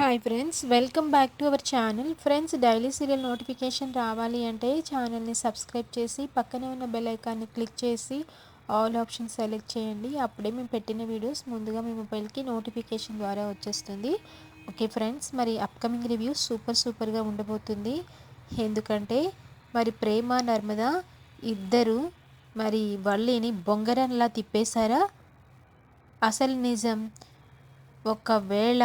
Hi friends welcome back to our channel friends daily serial notification రావాలి అంటే ఛానల్ని subscribe చేసి పక్కనే ఉన్న బెల్ ఐకాన్ని క్లిక్ చేసి ఆల్ ఆప్షన్ సెలెక్ట్ చేయండి. అప్పుడే మేము పెట్టిన వీడియోస్ ముందుగా మీ మొబైల్కి నోటిఫికేషన్ ద్వారా వచ్చేస్తుంది. ఓకే ఫ్రెండ్స్ మరి అప్కమింగ్ రివ్యూ సూపర్ సూపర్గా ఉండబోతుంది. ఎందుకంటే మరి ప్రేమ నర్మద ఇద్దరు మరి వల్లిని బొంగరంలా తిప్పేశారా? అసలు నిజం. ఒకవేళ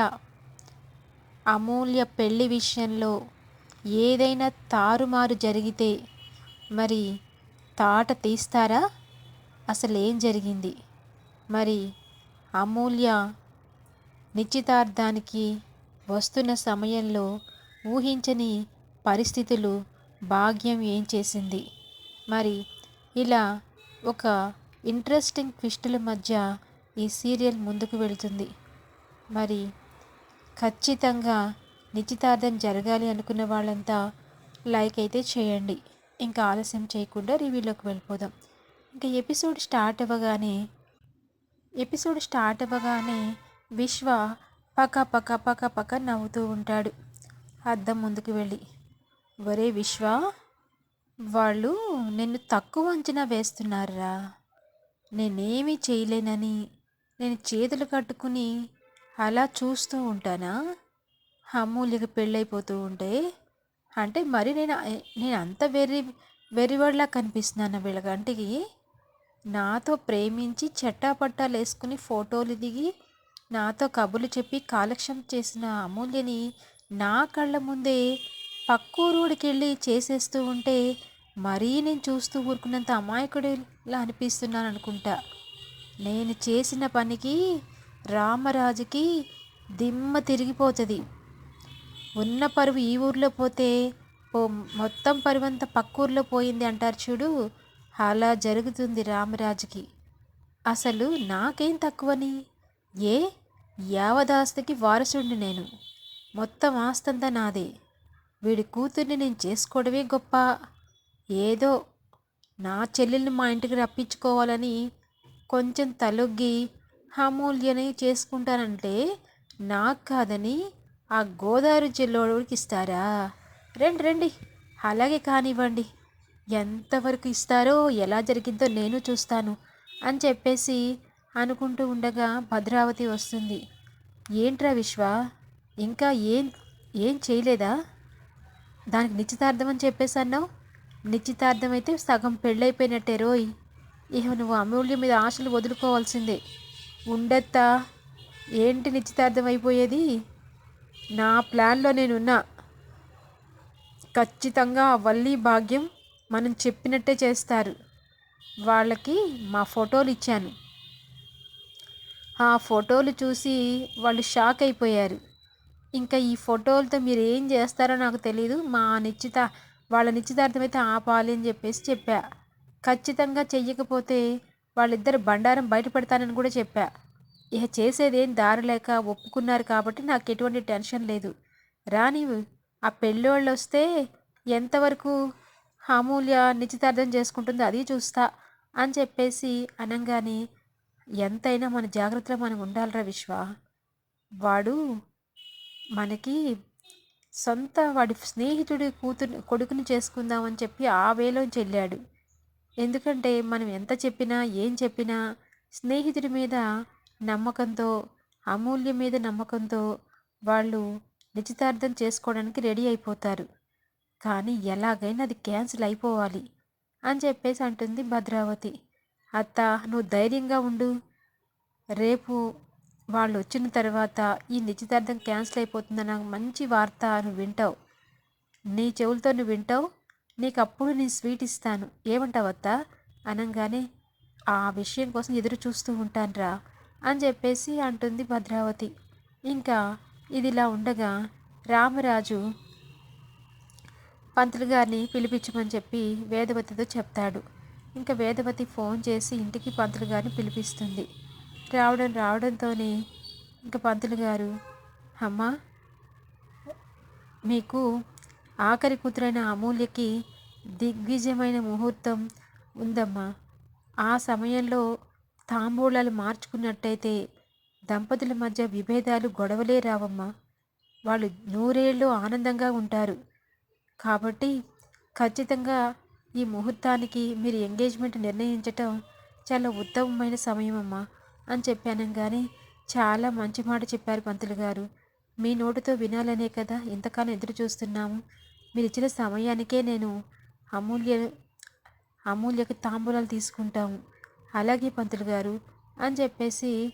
అమూల్య పెళ్ళి విషయంలో ఏదైనా తారుమారు జరిగితే మరి తాట తీస్తారా? అసలేం జరిగింది? మరి అమూల్య నిశ్చితార్థానికి వస్తున్న సమయంలో ఊహించని పరిస్థితులు భాగ్యం ఏం చేసింది? మరి ఇలా ఒక ఇంట్రెస్టింగ్ ట్విస్టుల మధ్య ఈ సీరియల్ ముందుకు వెళుతుంది. మరి ఖచ్చితంగా నిశ్చితార్థం జరగాలి అనుకున్న వాళ్ళంతా లైక్ అయితే చేయండి. ఇంకా ఆలస్యం చేయకుండా రివ్యూలోకి వెళ్ళిపోదాం. ఇంకా ఎపిసోడ్ స్టార్ట్ అవ్వగానే ఎపిసోడ్ స్టార్ట్ అవ్వగానే విశ్వ పక్క పక్క పక్క పక్క నవ్వుతూ ఉంటాడు. అద్దం ముందుకు వెళ్ళి ఒరే విశ్వ వాళ్ళు నిన్ను తక్కువ అంచనా వేస్తున్నారా? నేనేమీ చేయలేనని నేను చేతులు కట్టుకుని అలా చూస్తూ ఉంటానా? అమూల్యకి పెళ్ళైపోతూ ఉంటే? అంటే మరి నేను నేను అంత వెర్రి వెర్రివాడిలా కనిపిస్తున్నాను వీళ్ళ గంటికి నాతో ప్రేమించి చెట్టాపట్టాలు వేసుకుని ఫోటోలు దిగి నాతో కబుర్లు చెప్పి కాలక్షం చేసిన అమూల్యని నా కళ్ళ ముందే పక్కూరుడికి వెళ్ళి చేసేస్తూ ఉంటే మరీ నేను చూస్తూ ఊరుకున్నంత అమాయకుడిలా అనిపిస్తున్నాను అనుకుంటా నేను చేసిన పనికి రామరాజుకి దిమ్మ తిరిగిపోతుంది. ఉన్న పరువు ఈ ఊర్లో పోతే ఓ మొత్తం పరువంతా పక్కూర్లో పోయింది అంటారు చూడు. అలా జరుగుతుంది రామరాజుకి. అసలు నాకేం తక్కువని? ఏ? యావదాస్తికి వారసుడిని నేను. మొత్తం ఆస్తంతా నాదే. వీడి కూతుర్ని నేను చేసుకోవడమే గొప్ప. ఏదో నా చెల్లెల్ని మా ఇంటికి రప్పించుకోవాలని కొంచెం తలొగ్గి అమూల్యని చేసుకుంటానంటే నాకు కాదని ఆ గోదావరి జిల్లోడికి ఇస్తారా? రండి రండి. అలాగే కానివ్వండి. ఎంతవరకు ఇస్తారో ఎలా జరిగిందో నేను చూస్తాను అని చెప్పేసి అనుకుంటూ ఉండగా భద్రావతి వస్తుంది. ఏంట్రా విశ్వ? ఇంకా ఏం ఏం చేయలేదా? దానికి నిశ్చితార్థం అని చెప్పేసి అన్నావు? నిశ్చితార్థం అయితే సగం పెళ్ళైపోయినట్టే రోయ్. ఇక నువ్వు అమూల్యం మీద ఆశలు వదులుకోవాల్సిందే. ఉండత్తా? ఏంటి నిశ్చితార్థం అయిపోయేది నా ప్లాన్లో నేనున్నా. ఖచ్చితంగా వల్లి భాగ్యం మనం చెప్పినట్టే చేస్తారు. వాళ్ళకి మా ఫోటోలు ఇచ్చాను. ఆ ఫోటోలు చూసి వాళ్ళు షాక్ అయిపోయారు. ఇంకా ఈ ఫోటోలతో మీరు ఏం చేస్తారో నాకు తెలీదు. మా నిశ్చిత వాళ్ళ నిశ్చితార్థం అయితే ఆపాలి అని చెప్పేసి చెప్పా. ఖచ్చితంగా చెయ్యకపోతే వాళ్ళిద్దరు బండారం బయటపెడతానని కూడా చెప్పా. ఇక చేసేదేం దారి లేక ఒప్పుకున్నారు కాబట్టి నాకు ఎటువంటి టెన్షన్ లేదు. రాని ఆ పెళ్ళోళ్ళు వస్తే ఎంతవరకు అమూల్య నిశ్చితార్థం చేసుకుంటుందో అది చూస్తా అని చెప్పేసి అనగానే ఎంతైనా మన జాగ్రత్తలో మనం ఉండాలిరా విశ్వ. వాడు మనకి సొంత వాడి స్నేహితుడి కూతురు కొడుకుని చేసుకుందామని చెప్పి ఆ వేలోంచి వెళ్ళాడు ఎందుకంటే మనం ఎంత చెప్పినా ఏం చెప్పినా స్నేహితుడి మీద నమ్మకంతో అమూల్య మీద నమ్మకంతో వాళ్ళు నిశ్చితార్థం చేసుకోవడానికి రెడీ అయిపోతారు. కానీ ఎలాగైనా అది క్యాన్సిల్ అయిపోవాలి అని చెప్పేసి అంటుంది భద్రావతి. అత్త నువ్వు ధైర్యంగా ఉండు. రేపు వాళ్ళు వచ్చిన తర్వాత ఈ నిశ్చితార్థం క్యాన్సిల్ అయిపోతుందన్న మంచి వార్త నువ్వు వింటావు. నీ చెవులతో నువ్వు వింటావు. నీకు అప్పుడు నేను స్వీట్ ఇస్తాను. ఏమంటావత్తా? అనగానే ఆ విషయం కోసం ఎదురు చూస్తూ ఉంటానురా అని చెప్పేసి అంటుంది భద్రావతి. ఇంకా ఇదిలా ఉండగా రామరాజు పంతులు గారిని పిలిపించమని చెప్పి వేదవతితో చెప్తాడు. ఇంకా వేదవతి ఫోన్ చేసి ఇంటికి పంతులు గారిని పిలిపిస్తుంది. రావడం రావడంతోనే ఇంకా పంతులు గారు అమ్మా మీకు ఆఖరి కూతురైన అమూల్యకి దిగ్విజయమైన ముహూర్తం ఉందమ్మా. ఆ సమయంలో తాంబూలాలు మార్చుకున్నట్టయితే దంపతుల మధ్య విభేదాలు గొడవలే రావమ్మా. వాళ్ళు నూరేళ్ళు ఆనందంగా ఉంటారు. కాబట్టి ఖచ్చితంగా ఈ ముహూర్తానికి మీరు ఎంగేజ్మెంట్ నిర్ణయించటం చాలా ఉత్తమమైన సమయం అమ్మా అని చెప్పాను కానీ చాలా మంచి మాట చెప్పారు పంతులు గారు. మీ నోటితో వినాలనే కదా ఇంతకాలం ఎదురు చూస్తున్నాము. మీరు ఇచ్చిన సమయానికే నేను అమూల్య అమూల్యకి తాంబూలాలు తీసుకుంటాము. అలాగే పంతులు గారు అని చెప్పేసి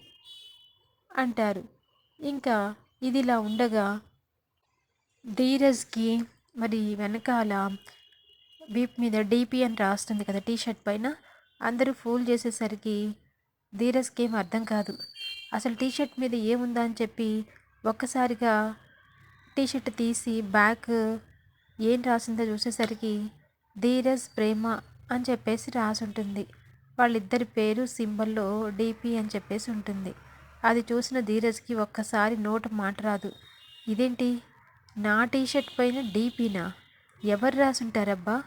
అంటారు. ఇంకా ఇదిలా ఉండగా ధీరజ్కి మరి వెనకాల వీప్ మీద డీపీ అని రాస్తుంది కదా టీ షర్ట్ పైన. అందరూ ఫూల్ చేసేసరికి ధీరజ్కి ఏం అర్థం కాదు. అసలు టీ షర్ట్ మీద ఏముందా అని చెప్పి ఒక్కసారిగా టీషర్ట్ తీసి బ్యాక్ ఏం రాసిందో చూసేసరికి ధీరజ్ ప్రేమ అని చెప్పేసి రాసి ఉంటుంది వాళ్ళిద్దరి పేరు సింబల్లో డీపీ అని చెప్పేసి ఉంటుంది. అది చూసిన ధీరజ్కి ఒక్కసారి నోట మాట రాదు. ఇదేంటి? నా టీషర్ట్ పైన డీపీనా? ఎవరు రాసుంటారబ్బా?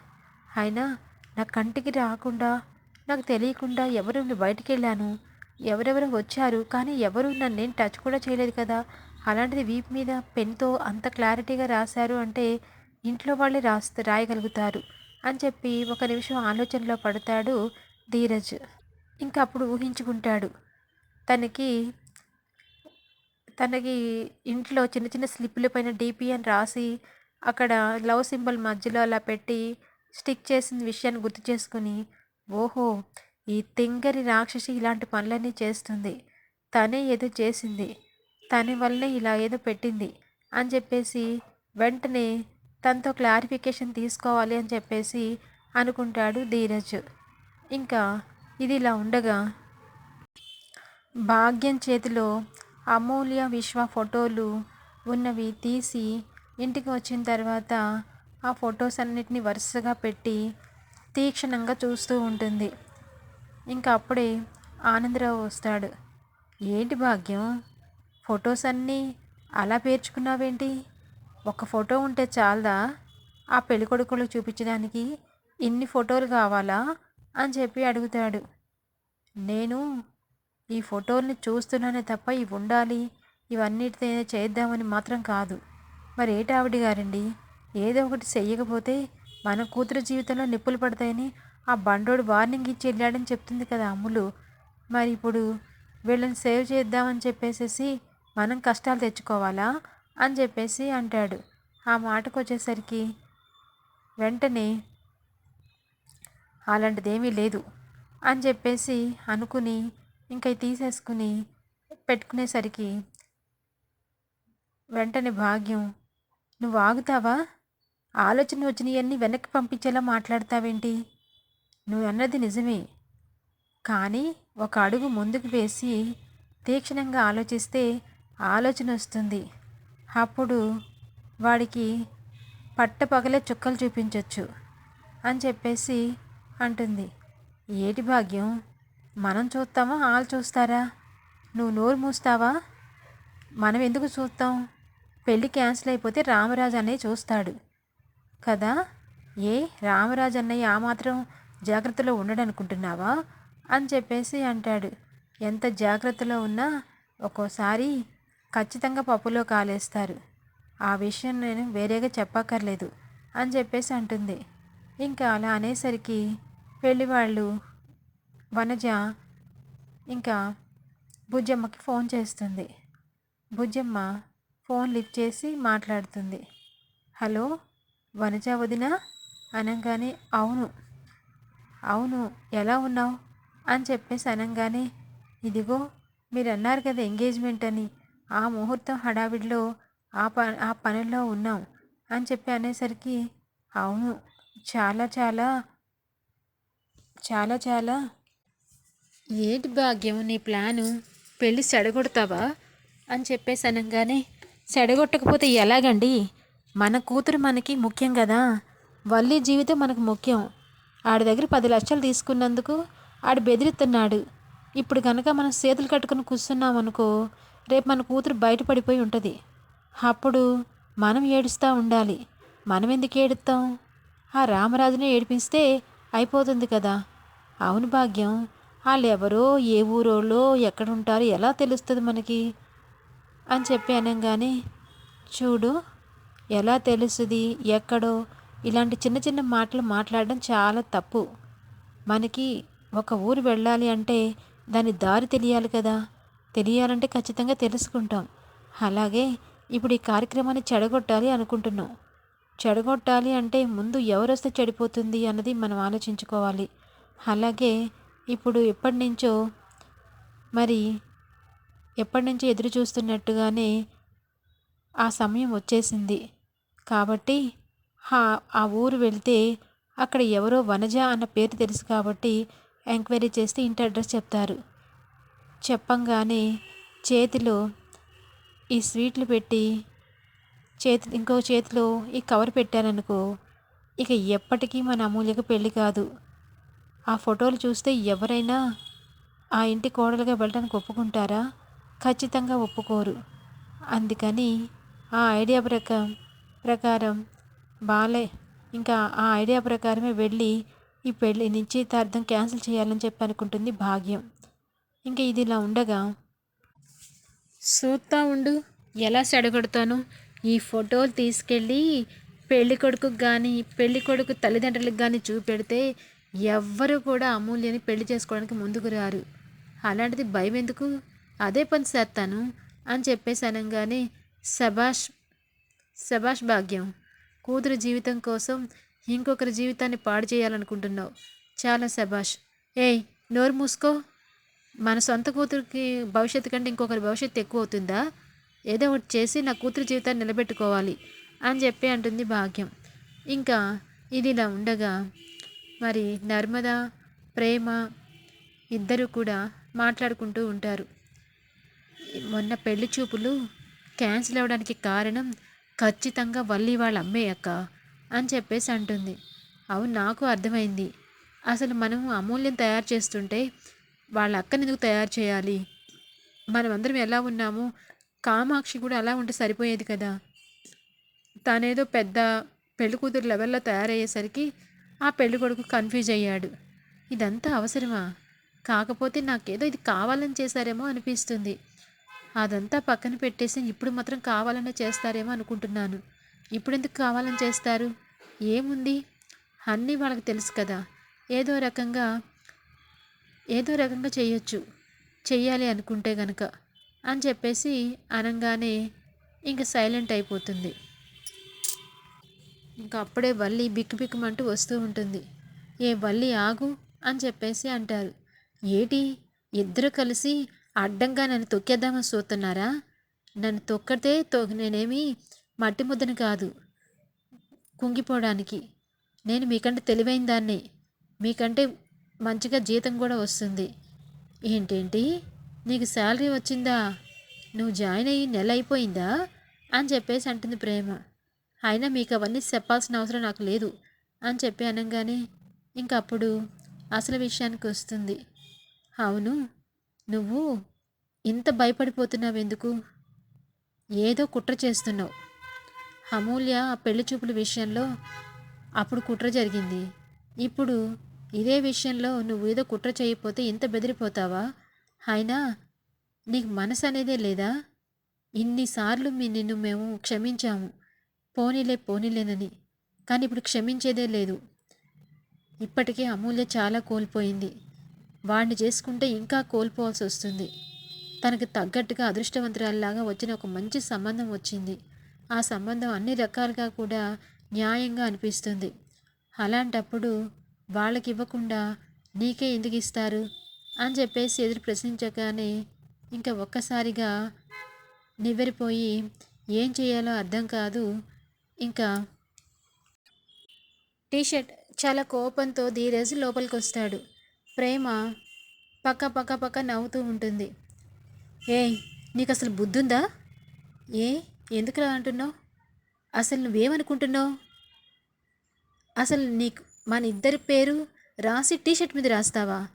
అయినా నా కంటికి రాకుండా నాకు తెలియకుండా ఎవరు బయటికి వెళ్ళాను ఎవరెవరు వచ్చారు కానీ ఎవరు నన్ను నేను టచ్ కూడా చేయలేదు కదా? అలాంటిది వీప్ మీద పెన్తో అంత క్లారిటీగా రాశారు అంటే ఇంట్లో వాళ్ళే రాస్త రాయగలుగుతారు అని చెప్పి ఒక నిమిషం ఆలోచనలో పడతాడు ధీరజ్. ఇంకా అప్పుడు ఊహించుకుంటాడు. తనకి తనకి ఇంట్లో చిన్న చిన్న స్లిప్పుల పైన డీపీ అని రాసి అక్కడ లవ్ సింబల్ మధ్యలో అలా పెట్టి స్టిక్ చేసిన విషయాన్ని గుర్తు చేసుకుని ఓహో ఈ తింగరి రాక్షసి ఇలాంటి పనులన్నీ చేస్తుంది. తనే ఏదో చేసింది. వల్లే ఇలా ఏదో పెట్టింది అని చెప్పేసి వెంటనే తనతో క్లారిఫికేషన్ తీసుకోవాలి అని చెప్పేసి అనుకుంటాడు ధీరజ్. ఇంకా ఇది ఇలా ఉండగా భాగ్యం చేతిలో అమూల్య విశ్వ ఫోటోలు ఉన్నవి తీసి ఇంటికి వచ్చిన తర్వాత ఆ ఫొటోస్ అన్నిటిని వరుసగా పెట్టి తీక్షణంగా చూస్తూ ఉంటుంది. ఇంకా అప్పుడే ఆనందరావు వస్తాడు. ఏంటి భాగ్యం? ఫొటోస్ అన్నీ అలా పేర్చుకున్నావేంటి? ఒక ఫోటో ఉంటే చాలదా? ఆ పెళ్ళికొడుకులు చూపించడానికి ఇన్ని ఫోటోలు కావాలా? అని చెప్పి అడుగుతాడు. నేను ఈ ఫోటోల్ని చూస్తున్నానే తప్ప ఇవి ఉండాలి ఇవన్నిటితో చేద్దామని మాత్రం కాదు. మరి ఏటావిడి గారండి? ఏదో ఒకటి చెయ్యకపోతే మన కూతురు జీవితంలో నిప్పులు పడతాయని ఆ బండోడు వార్నింగ్ ఇచ్చి వెళ్ళాడని చెప్తుంది కదా అమ్ములు. మరి ఇప్పుడు వీళ్ళని సేవ్ చేద్దామని చెప్పేసేసి మనం కష్టాలు తెచ్చుకోవాలా? అని చెప్పేసి అంటాడు. ఆ మాటకు వచ్చేసరికి వెంటనే అలాంటిదేమీ లేదు అని చెప్పేసి అనుకుని ఇంకా తీసేసుకుని పెట్టుకునేసరికి వెంటనే భాగ్యం నువ్వు ఆగుతావా? ఆలోచన వచ్చినవన్నీ వెనక్కి పంపించేలా మాట్లాడతావేంటి? నువ్వు అన్నది నిజమే. కానీ ఒక అడుగు ముందుకు వేసి తీక్షణంగా ఆలోచిస్తే ఆలోచన వస్తుంది. అప్పుడు వాడికి పట్టపగలే చుక్కలు చూపించవచ్చు అని చెప్పేసి అంటుంది. ఏటి భాగ్యం? మనం చూస్తామా? వాళ్ళు చూస్తారా? నువ్వు నోరు మూస్తావా? మనం ఎందుకు చూస్తాం? పెళ్ళి క్యాన్సిల్ అయిపోతే రామరాజు అన్నయ్య చూస్తాడు. కదా? ఏ? రామరాజు అన్నయ్య ఆ మాత్రం జాగ్రత్తలో ఉండడనుకుంటున్నావా? అని చెప్పేసి అంటాడు. ఎంత జాగ్రత్తలో ఉన్నా ఒక్కోసారి ఖచ్చితంగా పప్పులో కాలేస్తారు. ఆ విషయం నేను వేరేగా చెప్పక్కర్లేదు అని చెప్పేసి అంటుంది. ఇంకా అలా అనేసరికి పెళ్ళివాళ్ళు వనజ ఇంకా బుజ్జమ్మకి ఫోన్ చేస్తుంది. బుజ్జమ్మ ఫోన్ లిఫ్ట్ చేసి మాట్లాడుతుంది. హలో వనజ వదిన? అనగానే అవును. అవును ఎలా ఉన్నావు? అని చెప్పేసి అనగానే ఇదిగో మీరు అన్నారు కదా ఎంగేజ్మెంట్ అని. ఆ ముహూర్తం హడావిడిలో ఆ ప ఆ పనుల్లో ఉన్నాం అని చెప్పి అనేసరికి అవును చాలా చాలా చాలా చాలా. ఏంటి భాగ్యం నీ ప్లాను? పెళ్ళి సెడగొడతావా? అని చెప్పేసి అనగానే సెడగొట్టకపోతే ఎలాగండి? మన కూతురు మనకి ముఖ్యం కదా. వల్లి జీవితం మనకు ముఖ్యం. ఆడి దగ్గర పది లక్షలు తీసుకున్నందుకు ఆడు బెదిరిస్తున్నాడు. ఇప్పుడు కనుక మనం చేతులు కట్టుకుని కూర్చున్నాం అనుకో రేపు మన కూతురు బయటపడిపోయి ఉంటుంది. అప్పుడు మనం ఏడుస్తూ ఉండాలి. మనం ఎందుకు ఏడుస్తాం ఆ రామరాజునే ఏడిపిస్తే అయిపోతుంది కదా. అవును భాగ్యం. వాళ్ళు ఎవరో ఏ ఊరోళ్ళో ఎక్కడుంటారో ఎలా తెలుస్తుంది మనకి? అని చెప్పి అనగానే చూడు ఎలా తెలుస్తుంది ఎక్కడో ఇలాంటి చిన్న చిన్న మాటలు మాట్లాడడం చాలా తప్పు. మనకి ఒక ఊరు వెళ్ళాలి అంటే దాని దారి తెలియాలి కదా. తెలియాలంటే ఖచ్చితంగా తెలుసుకుంటాం. అలాగే ఇప్పుడు ఈ కార్యక్రమాన్ని చెడగొట్టాలి అనుకుంటున్నాం. చెడగొట్టాలి అంటే ముందు ఎవరొస్తే చెడిపోతుంది అన్నది మనం ఆలోచించుకోవాలి. అలాగే ఇప్పుడు ఎప్పటి నుంచో మరి ఎప్పటి నుంచో ఎదురు చూస్తున్నట్టుగానే ఆ సమయం వచ్చేసింది. కాబట్టి ఆ ఊరు వెళ్తే అక్కడ ఎవరో వనజ అన్న పేరు తెలుసు కాబట్టి ఎంక్వైరీ చేస్తే ఇంటి అడ్రస్ చెప్తారు. చెప్పంగానే చేతిలో ఈ స్వీట్లు పెట్టి చేతి ఇంకో చేతిలో ఈ కవర్ పెట్టారనుకో ఇక ఎప్పటికీ మన అమూల్యకు పెళ్ళి కాదు. ఆ ఫోటోలు చూస్తే ఎవరైనా ఆ ఇంటి కోడలుగా వెళ్ళడానికి ఒప్పుకుంటారా? ఖచ్చితంగా ఒప్పుకోరు. అందుకని ఆ ఐడియా ప్రకారం ప్రకారం బాలే ఇంకా ఆ ఐడియా ప్రకారమే వెళ్ళి ఈ పెళ్ళి నిశ్చితార్థం క్యాన్సిల్ చేయాలని చెప్పి అనుకుంటుంది భాగ్యం. ఇంకా ఇది ఇలా ఉండగా చూస్తా ఉండు ఎలా సెడగొడతాను ఈ ఫోటోలు తీసుకెళ్ళి పెళ్ళి కొడుకుకు కానీ పెళ్ళి కొడుకు తల్లిదండ్రులకు కానీ చూపెడితే ఎవ్వరు కూడా అమూల్యని పెళ్ళి చేసుకోవడానికి ముందుకు రారు. అలాంటిది భయం ఎందుకు? అదే పని చేస్తాను అని చెప్పేసి అనగానే సభాష్ సభాష్ భాగ్యం కూతురు జీవితం కోసం ఇంకొకరి జీవితాన్ని పాడు చేయాలనుకుంటున్నావు. చాలా సభాష్ ఏయ్ నోరు మూసుకో. మన సొంత కూతురికి భవిష్యత్తు కంటే ఇంకొకరి భవిష్యత్తు ఎక్కువ అవుతుందా? ఏదో ఒకటి చేసి నా కూతురు జీవితాన్ని నిలబెట్టుకోవాలి అని చెప్పి అంటుంది భాగ్యం. ఇంకా ఇది ఇలా ఉండగా మరి నర్మద ప్రేమ ఇద్దరు కూడా మాట్లాడుకుంటూ ఉంటారు. మొన్న పెళ్ళి చూపులు క్యాన్సిల్ అవ్వడానికి కారణం ఖచ్చితంగా వల్లి వాళ్ళ అమ్మే అక్క అని చెప్పేసి అంటుంది. అవును నాకు అర్థమైంది. అసలు మనం అమూల్యం తయారు చేస్తుంటే వాళ్ళ అక్కని ఎందుకు తయారు చేయాలి? మనమందరం ఎలా ఉన్నాము? కామాక్షి కూడా అలా ఉంటే సరిపోయేది కదా? తనేదో పెద్ద పెళ్ళి కూతురు లెవెల్లో తయారయ్యేసరికి ఆ పెళ్ళి కొడుకు కన్ఫ్యూజ్ అయ్యాడు. ఇదంతా అవసరమా? కాకపోతే నాకేదో ఇది కావాలని చేశారేమో అనిపిస్తుంది. అదంతా పక్కన పెట్టేసి ఇప్పుడు మాత్రం కావాలనే చేస్తారేమో అనుకుంటున్నాను. ఇప్పుడు ఎందుకు కావాలని చేస్తారు? ఏముంది? అన్నీ వాళ్ళకి తెలుసు కదా. ఏదో రకంగా ఏదో రకంగా చేయొచ్చు. చెయ్యాలి అనుకుంటే గనక అని చెప్పేసి అనగానే ఇంక సైలెంట్ అయిపోతుంది. ఇంకా అప్పుడే వల్లి బిక్కుబిక్కుమంటూ వస్తూ ఉంటుంది. ఏ వల్లి ఆగు అని చెప్పేసి అంటారు. ఏటి? ఇద్దరు కలిసి అడ్డంగా నన్ను తొక్కేద్దామని చూస్తున్నారా నన్ను తొక్కితే తొ నేనేమి మట్టి ముద్దను కాదు కుంగిపోవడానికి. నేను మీకంటే తెలివైన దాన్ని. మీకంటే మంచిగా జీతం కూడా వస్తుంది. ఏంటేంటి? నీకు శాలరీ వచ్చిందా? నువ్వు జాయిన్ అయ్యి నెల అయిపోయిందా? అని చెప్పేసి అంటుంది ప్రేమ. అయినా మీకు అవన్నీ చెప్పాల్సిన అవసరం నాకు లేదు అని చెప్పి అనగానే ఇంకప్పుడు అసలు విషయానికి వస్తుంది. అవును నువ్వు ఇంత భయపడిపోతున్నావు ఎందుకు? ఏదో కుట్ర చేస్తున్నావు. అమూల్య పెళ్ళి చూపుల విషయంలో అప్పుడు కుట్ర జరిగింది. ఇప్పుడు ఇదే విషయంలో నువ్వు ఏదో కుట్ర చేయకపోతే ఇంత బెదిరిపోతావా? అయినా నీకు మనసు అనేదే లేదా? ఇన్నిసార్లు మీ నిన్ను మేము క్షమించాము. పోనీలే పోనీలేనని. కానీ ఇప్పుడు క్షమించేదే లేదు. ఇప్పటికే అమూల్య చాలా కోల్పోయింది. వాడిని చేసుకుంటే ఇంకా కోల్పోవాల్సి వస్తుంది. తనకు తగ్గట్టుగా అదృష్టవంతురాల్లాగా వచ్చిన ఒక మంచి సంబంధం వచ్చింది. ఆ సంబంధం అన్ని రకాలుగా కూడా న్యాయంగా అనిపిస్తుంది. అలాంటప్పుడు వాళ్ళకి ఇవ్వకుండా నీకే ఎందుకు ఇస్తారు అని చెప్పేసి ఎదురు ప్రశ్నించగానే ఇంకా ఒక్కసారిగా నివ్వెరిపోయి ఏం చేయాలో అర్థం కాదు. ఇంకా టీషర్ట్ చాలా కోపంతో ధీరజ్ లోపలికి వస్తాడు ప్రేమ పక్క పక్క పక్క నవ్వుతూ ఉంటుంది. ఏయ్ నీకు అసలు బుద్ధుందా? ఏ ఎందుకులా అంటున్నావు? అసలు నువ్వేమనుకుంటున్నావు? అసలు నీకు మన ఇద్దరి పేరు రాసి టీషర్ట్ మీద రాస్తావా?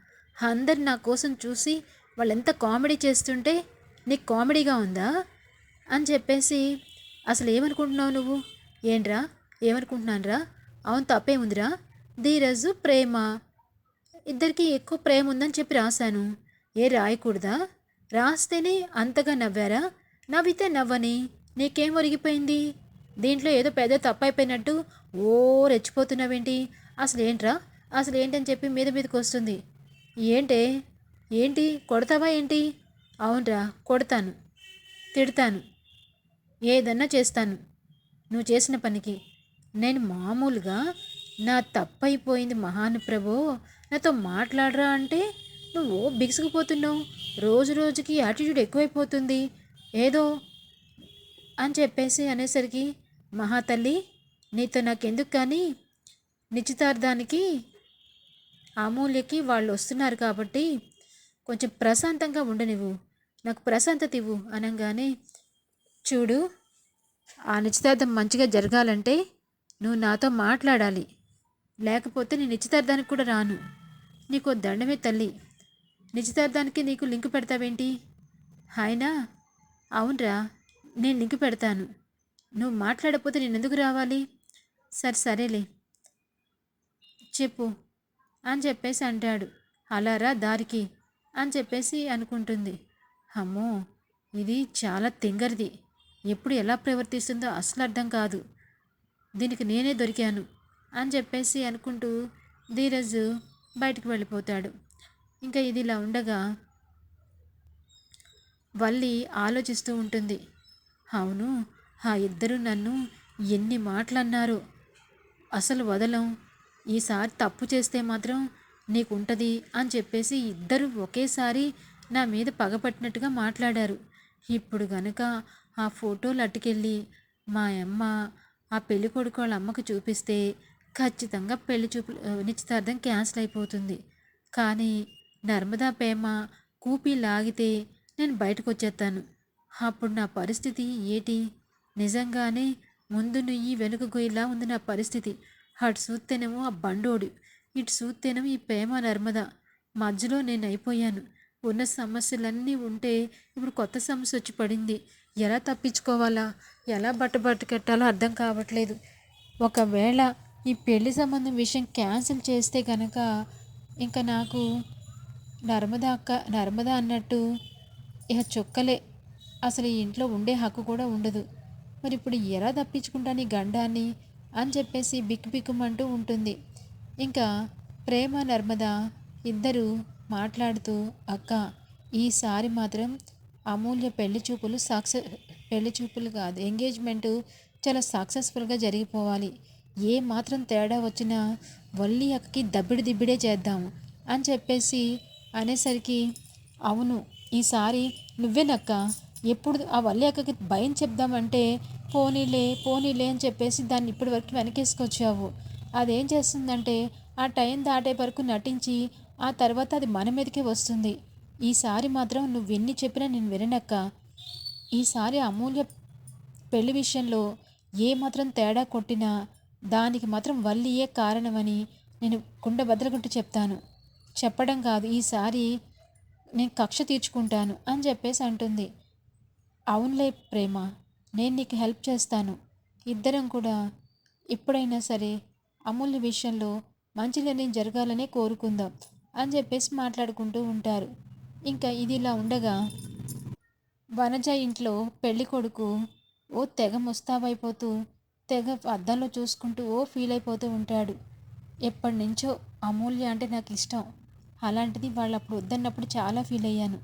అందరు నా కోసం చూసి వాళ్ళెంత కామెడీ చేస్తుంటే నీకు కామెడీగా ఉందా? అని చెప్పేసి అసలు ఏమనుకుంటున్నావు నువ్వు? ఏంట్రా? ఏమనుకుంటున్నానురా? అవును తప్పే ఉందిరా ధీరజు ప్రేమ. ఇద్దరికి ఎక్కువ ప్రేమ ఉందని చెప్పి రాశాను. ఏ రాయకూడదా? రాస్తేనే అంతగా నవ్వారా? నవ్వితే నవ్వని. నీకేం ఒరిగిపోయింది? దీంట్లో ఏదో పెద్ద తప్పైపోయినట్టు ఓ రెచ్చిపోతున్నావేంటి? అసలు ఏంట్రా అసలు ఏంటని చెప్పి మీద మీదకి వస్తుంది. ఏంటే? ఏంటి? కొడతావా ఏంటి? అవునరా కొడతాను. తిడతాను. ఏదన్నా చేస్తాను. నువ్వు చేసిన పనికి. నేను మామూలుగా నా తప్పైపోయింది మహానుప్రభు నాతో మాట్లాడరా అంటే నువ్వు బిగుసుకుపోతున్నావు. రోజు రోజుకి యాటిట్యూడ్ ఎక్కువైపోతుంది. ఏదో అని చెప్పేసి అనేసరికి మహాతల్లి నీతో నాకెందుకు కానీ నిశ్చితార్థానికి అమూల్యకి వాళ్ళు వస్తున్నారు కాబట్టి కొంచెం ప్రశాంతంగా ఉండనివ్వు. నాకు ప్రశాంతత ఇవ్వు అనగానే చూడు ఆ నిశ్చితార్థం మంచిగా జరగాలంటే నువ్వు నాతో మాట్లాడాలి. లేకపోతే నేను నిశ్చితార్థానికి కూడా రాను. నీకు దండమే తల్లి. నిశ్చితార్థానికి నీకు లింక్ పెడతావేంటి? అయినా అవునరా నేను లింక్ పెడతాను. నువ్వు మాట్లాడకపోతే నేను ఎందుకు రావాలి? సరే సరేలే. చెప్పు. అని చెప్పేసి అంటాడు. అలారా దారికి అని చెప్పేసి అనుకుంటుంది. అమ్మో ఇది చాలా తింగరిది. ఎప్పుడు ఎలా ప్రవర్తిస్తుందో అసలు అర్థం కాదు. దీనికి నేనే దొరికాను అని చెప్పేసి అనుకుంటూ ధీరజ్ బయటికి వెళ్ళిపోతాడు. ఇంకా ఇది ఇలా ఉండగా వల్లి ఆలోచిస్తూ ఉంటుంది. అవును ఆ ఇద్దరు నన్ను ఎన్ని మాటలు అన్నారు అసలు వదలం. ఈసారి తప్పు చేస్తే మాత్రం నీకుంటుంది అని చెప్పేసి ఇద్దరు ఒకేసారి నా మీద పగపట్టినట్టుగా మాట్లాడారు. ఇప్పుడు గనుక ఆ ఫోటోలు అట్టుకెళ్ళి మా అమ్మ ఆ పెళ్ళి కొడుకు వాళ్ళ అమ్మకు చూపిస్తే ఖచ్చితంగా పెళ్ళి చూపు నిశ్చితార్థం క్యాన్సిల్ అయిపోతుంది. కానీ నర్మదా ప్రేమ కూపి లాగితే నేను బయటకు వచ్చేస్తాను అప్పుడు నా పరిస్థితి ఏటి? నిజంగానే ముందు నుయ్యి వెనుక గొయ్యిలా ఉంది నా పరిస్థితి. అటు చూస్తేనేమో ఆ బండోడు ఇటు చూస్తేనేమో ఈ ప్రేమ నర్మద. మధ్యలో నేను అయిపోయాను ఉన్న సమస్యలన్నీ ఉంటే ఇప్పుడు కొత్త సమస్య వచ్చి పడింది. ఎలా తప్పించుకోవాలా? ఎలా బట్టబట్టు కట్టాలో అర్థం కావట్లేదు. ఒకవేళ ఈ పెళ్ళి సంబంధం విషయం క్యాన్సిల్ చేస్తే కనుక ఇంకా నాకు నర్మదా అక్క నర్మదా అన్నట్టు ఇక చొక్కలే. అసలు ఈ ఇంట్లో ఉండే హక్కు కూడా ఉండదు. మరి ఇప్పుడు ఎలా తప్పించుకుంటాను ఈ గండాన్ని? అని చెప్పేసి బిక్కు బిక్కుమంటూ ఉంటుంది. ఇంకా ప్రేమ నర్మద ఇద్దరు మాట్లాడుతూ అక్క ఈసారి మాత్రం అమూల్య పెళ్ళి చూపులు సక్సెస్ పెళ్ళి చూపులు కాదు ఎంగేజ్మెంటు చాలా సక్సెస్ఫుల్గా జరిగిపోవాలి. ఏ మాత్రం తేడా వచ్చినా వల్లి అక్కకి దబ్బిడి దిబ్బిడే చేద్దాము అని చెప్పేసి అనేసరికి అవును ఈసారి నువ్వేనక్క ఎప్పుడు ఆ వల్లేకకి భయం చెప్దామంటే పోనీలే పోనీలే అని చెప్పేసి దాన్ని ఇప్పటి వరకు వెనకేసుకొచ్చావు. అదేం చేస్తుందంటే ఆ టైం దాటే వరకు నటించి ఆ తర్వాత అది మన మీదకే వస్తుంది. ఈసారి మాత్రం నువ్వు ఎన్ని చెప్పినా నేను విననక్క. ఈసారి అమూల్య పెళ్ళి విషయంలో ఏ మాత్రం తేడా కొట్టినా దానికి మాత్రం వల్లియే కారణమని నేను కుండ బద్దలగుంటూ చెప్తాను. చెప్పడం కాదు ఈసారి నేను కక్ష తీర్చుకుంటాను అని చెప్పేసి అంటుంది. అవునులే ప్రేమ నేను నీకు హెల్ప్ చేస్తాను. ఇద్దరం కూడా ఎప్పుడైనా సరే అమూల్య విషయంలో మంచి నిర్ణయం జరగాలని కోరుకుందాం అని చెప్పేసి మాట్లాడుకుంటూ ఉంటారు. ఇంకా ఇది ఇలా ఉండగా వనజ ఇంట్లో పెళ్ళి కొడుకు ఓ తెగ ముస్తాబైపోతూ తెగ అద్దంలో చూసుకుంటూ ఓ ఫీల్ అయిపోతూ ఉంటాడు. ఎప్పటి నుంచో అమూల్య అంటే నాకు ఇష్టం. అలాంటిది వాళ్ళు అప్పుడు వద్దన్నప్పుడు చాలా ఫీల్ అయ్యాను.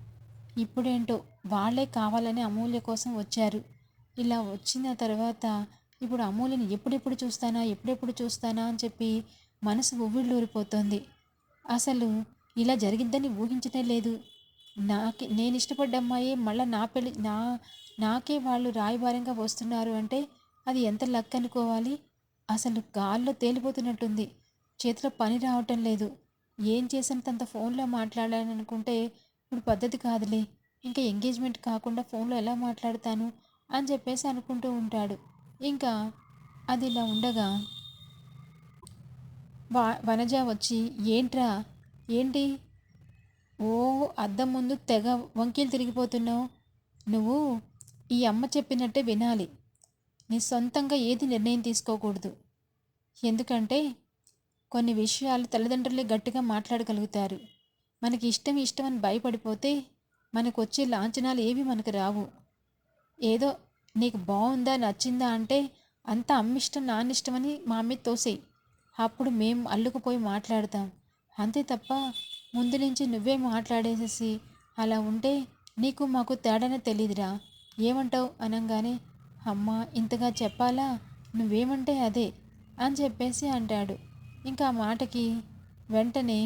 ఇప్పుడేంటో వాళ్ళే కావాలని అమూల్య కోసం వచ్చారు. ఇలా వచ్చిన తర్వాత ఇప్పుడు అమూల్యని ఎప్పుడెప్పుడు చూస్తానా ఎప్పుడెప్పుడు చూస్తానా అని చెప్పి మనసు ఉవ్విళ్ళూరిపోతుంది. అసలు ఇలా జరిగిద్దని ఊహించనే లేదు. నాకే నేను ఇష్టపడ్డ అమ్మాయి మళ్ళీ నా పెళ్ళి నా నాకే వాళ్ళు రాయబారంగా వస్తున్నారు అంటే అది ఎంత లక్ అనుకోవాలి? అసలు గాల్లో తేలిపోతున్నట్టుంది. చేతిలో పని రావటం లేదు. ఏం చేసినంత ఫోన్లో మాట్లాడాలని అనుకుంటే ఇప్పుడు పద్ధతి కాదులే. ఇంకా ఎంగేజ్మెంట్ కాకుండా ఫోన్లో ఎలా మాట్లాడతాను? అని చెప్పేసి అనుకుంటూ ఉంటాడు. ఇంకా అది ఇలా ఉండగా వా వనజ వచ్చి ఏంట్రా? ఏంటి? ఓ అద్దం ముందు తెగ వంకీలు తిరిగిపోతున్నావు. నువ్వు ఈ అమ్మ చెప్పినట్టే వినాలి. నీ సొంతంగా ఏది నిర్ణయం తీసుకోకూడదు. ఎందుకంటే కొన్ని విషయాలు తల్లిదండ్రులే గట్టిగా మాట్లాడగలుగుతారు. మనకి ఇష్టం ఇష్టం అని భయపడిపోతే మనకు వచ్చే లాంఛనాలు ఏవి మనకు రావు. ఏదో నీకు బాగుందా నచ్చిందా అంటే అంత అమ్మిష్టం నానిష్టమని మా మీద తోసేయి. అప్పుడు మేము అల్లుకుపోయి మాట్లాడతాం. అంతే తప్ప ముందు నుంచి నువ్వే మాట్లాడేసేసి అలా ఉంటే నీకు మాకు తేడానే తెలియదురా ఏమంటావు అనగానే అమ్మ ఇంతగా చెప్పాలా? నువ్వేమంటే అదే అని చెప్పేసి అంటాడు. ఇంకా ఆ మాటకి వెంటనే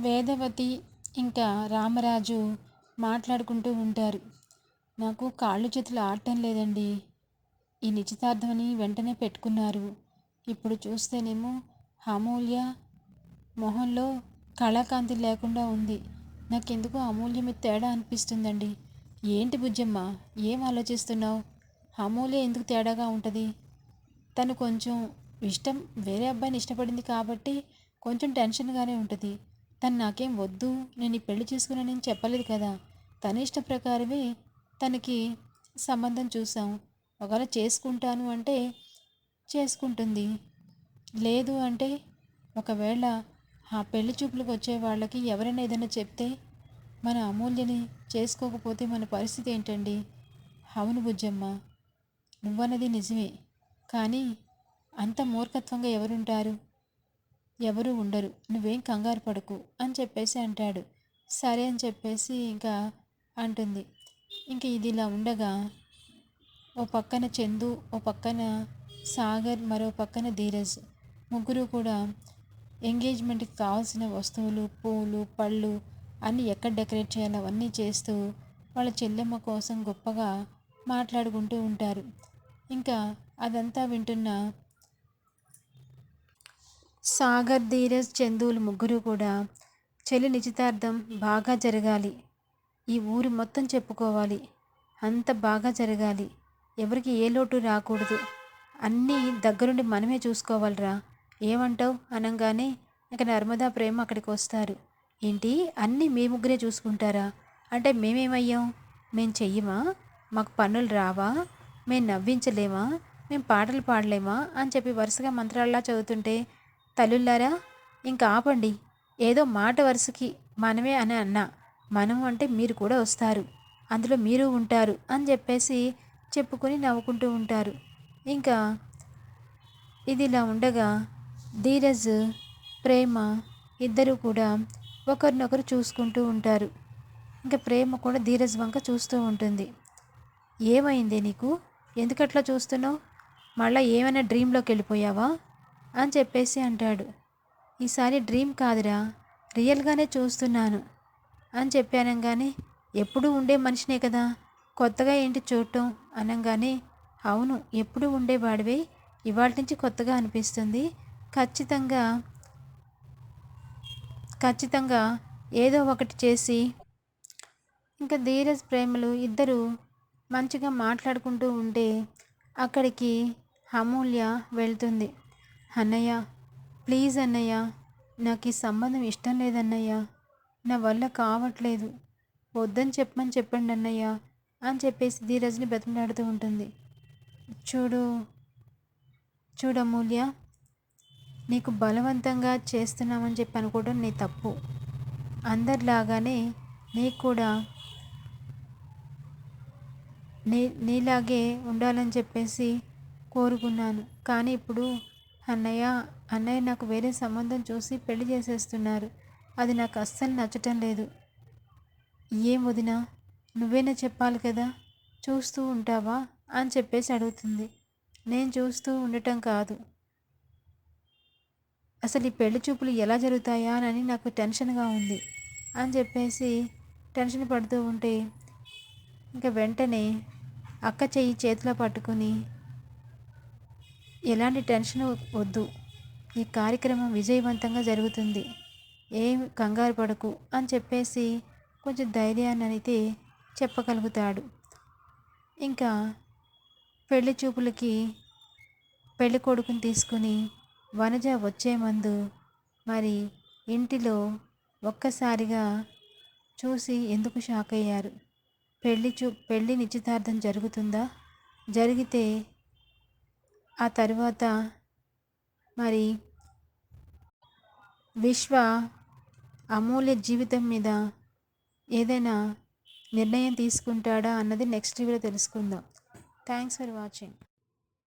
వేదవతి ఇంకా రామరాజు మాట్లాడుకుంటూ ఉంటారు. నాకు కాళ్ళు చేతులు ఆడటం లేదండి. ఈ నిశ్చితార్థమని వెంటనే పెట్టుకున్నారు. ఇప్పుడు చూస్తేనేమో అమూల్య మొహంలో కళాకాంతి లేకుండా ఉంది. నాకెందుకు అమూల్య మీద తేడా అనిపిస్తుందండి. ఏంటి బుజ్జమ్మ? ఏం ఆలోచిస్తున్నావు? అమూల్య ఎందుకు తేడాగా ఉంటుంది? తను కొంచెం ఇష్టం వేరే అబ్బాయిని ఇష్టపడింది కాబట్టి కొంచెం టెన్షన్గానే ఉంటుంది. తను నాకేం వద్దు నేను ఈ పెళ్ళి చేసుకున్నానని చెప్పలేదు కదా. తన ఇష్ట ప్రకారమే తనకి సంబంధం చూసాం ఒకవేళ చేసుకుంటాను అంటే చేసుకుంటుంది. లేదు అంటే ఒకవేళ ఆ పెళ్ళి చూపులకు వచ్చే వాళ్ళకి ఎవరైనా ఏదైనా చెప్తే మన అమూల్యని చేసుకోకపోతే మన పరిస్థితి ఏంటండి? అవును బుజ్జమ్మ నువ్వన్నది నిజమే. కానీ అంత మూర్ఖత్వంగా ఎవరుంటారు? ఎవరు ఉండరు. నువ్వేం కంగారు పడకు అని చెప్పేసి అంటాడు. సరే అని చెప్పేసి ఇంకా అంటుంది. ఇంక ఇది ఇలా ఉండగా ఓ పక్కన చందు ఓ పక్కన సాగర్ మరో పక్కన ధీరజ్ ముగ్గురు కూడా ఎంగేజ్మెంట్కి కావాల్సిన వస్తువులు పూలు పళ్ళు అన్నీ ఎక్కడ డెకరేట్ చేయాలో అవన్నీ చేస్తూ వాళ్ళ చెల్లెమ్మ కోసం గొప్పగా మాట్లాడుకుంటూ ఉంటారు. ఇంకా అదంతా వింటున్న సాగర్ ధీరజ్ చందువులు ముగ్గురు కూడా చెల్లి నిశ్చితార్థం బాగా జరగాలి. ఈ ఊరు మొత్తం చెప్పుకోవాలి. అంత బాగా జరగాలి. ఎవరికి ఏ లోటు రాకూడదు. అన్నీ దగ్గరుండి మనమే చూసుకోవాలిరా. ఏమంటావు? అనగానే ఇక నర్మదా ప్రేమ అక్కడికి వస్తారు. ఏంటి? అన్నీ మీ ముగ్గురే చూసుకుంటారా? అంటే మేమేమయ్యాం? మేము చెయ్యమా? మాకు పనులు రావా? మేము నవ్వించలేమా? మేము పాటలు పాడలేమా? అని చెప్పి వరుసగా మంత్రాల్లా చదువుతుంటే తల్లులారా ఇంకా ఆపండి. ఏదో మాట వరుసకి మనమే అని అన్నా మనం అంటే మీరు కూడా వస్తారు. అందులో మీరు ఉంటారు అని చెప్పేసి చెప్పుకొని నవ్వుకుంటూ ఉంటారు. ఇంకా ఇది ఇలా ఉండగా ధీరజ్ ప్రేమ ఇద్దరు కూడా ఒకరినొకరు చూసుకుంటూ ఉంటారు. ఇంకా ప్రేమ కూడా ధీరజ్ వంక చూస్తూ ఉంటుంది. ఏమైంది నీకు? ఎందుకట్లా చూస్తున్నావు? మళ్ళీ ఏమైనా డ్రీమ్లోకి వెళ్ళిపోయావా? అని చెప్పేసి అంటాడు. ఈసారి డ్రీమ్ కాదురా రియల్గానే చూస్తున్నాను అని చెప్పానంగానే ఎప్పుడూ ఉండే మనిషినే కదా కొత్తగా ఏంటి చూడటం అనగానే అవును ఎప్పుడు ఉండేవాడివే ఇవాళ నుంచి కొత్తగా అనిపిస్తుంది. ఖచ్చితంగా ఖచ్చితంగా ఏదో ఒకటి చేసి ఇంకా ధీరజ్ ప్రేమలు ఇద్దరు మంచిగా మాట్లాడుకుంటూ ఉంటే అక్కడికి అమూల్య వెళ్తుంది. అన్నయ్య ప్లీజ్ అన్నయ్య నాకు ఈ సంబంధం ఇష్టం లేదన్నయ్య. నా వల్ల కావట్లేదు. వద్దని చెప్పమని చెప్పండి అన్నయ్య అని చెప్పేసి ధీరజ్ని బతిమలాడుతూ ఉంటుంది. చూడు చూడు అమూల్య నీకు బలవంతంగా చేస్తున్నామని చెప్పి అనుకోవడం నీ తప్పు. అందరిలాగానే నీకు కూడా నీ నీలాగే ఉండాలని చెప్పేసి కోరుకున్నాను. కానీ ఇప్పుడు అన్నయ్య అన్నయ్య నాకు వేరే సంబంధం చూసి పెళ్ళి చేసేస్తున్నారు. అది నాకు అస్సలు నచ్చటం లేదు. ఏం వదినా నువ్వేనా చెప్పాలి కదా? చూస్తూ ఉంటావా? అని చెప్పేసి అడుగుతుంది. నేను చూస్తూ ఉండటం కాదు. అసలు ఈ పెళ్ళి చూపులు ఎలా జరుగుతాయా అని నాకు టెన్షన్గా ఉంది. అని చెప్పేసి టెన్షన్ పడుతూ ఉంటే ఇంకా వెంటనే అక్క చెయ్యి చేతిలో పట్టుకుని ఎలాంటి టెన్షన్ వద్దు. ఈ కార్యక్రమం విజయవంతంగా జరుగుతుంది. ఏం కంగారు పడకు అని చెప్పేసి కొంచెం ధైర్యాన్ని అయితే చెప్పగలుగుతాడు. ఇంకా పెళ్ళి చూపులకి పెళ్ళి కొడుకుని తీసుకుని వనజ వచ్చే ముందు మరి ఇంటిలో ఒక్కసారిగా చూసి ఎందుకు షాక్ అయ్యారు పెళ్ళి చూ పెళ్ళి నిశ్చితార్థం జరుగుతుందా? జరిగితే ఆ తర్వాత మరి విశ్వ అమూల్య జీవితం మీద ఏదైనా నిర్ణయం తీసుకుంటాడా అన్నది నెక్స్ట్ వీడియో తెలుసుకుందాం. Thanks for watching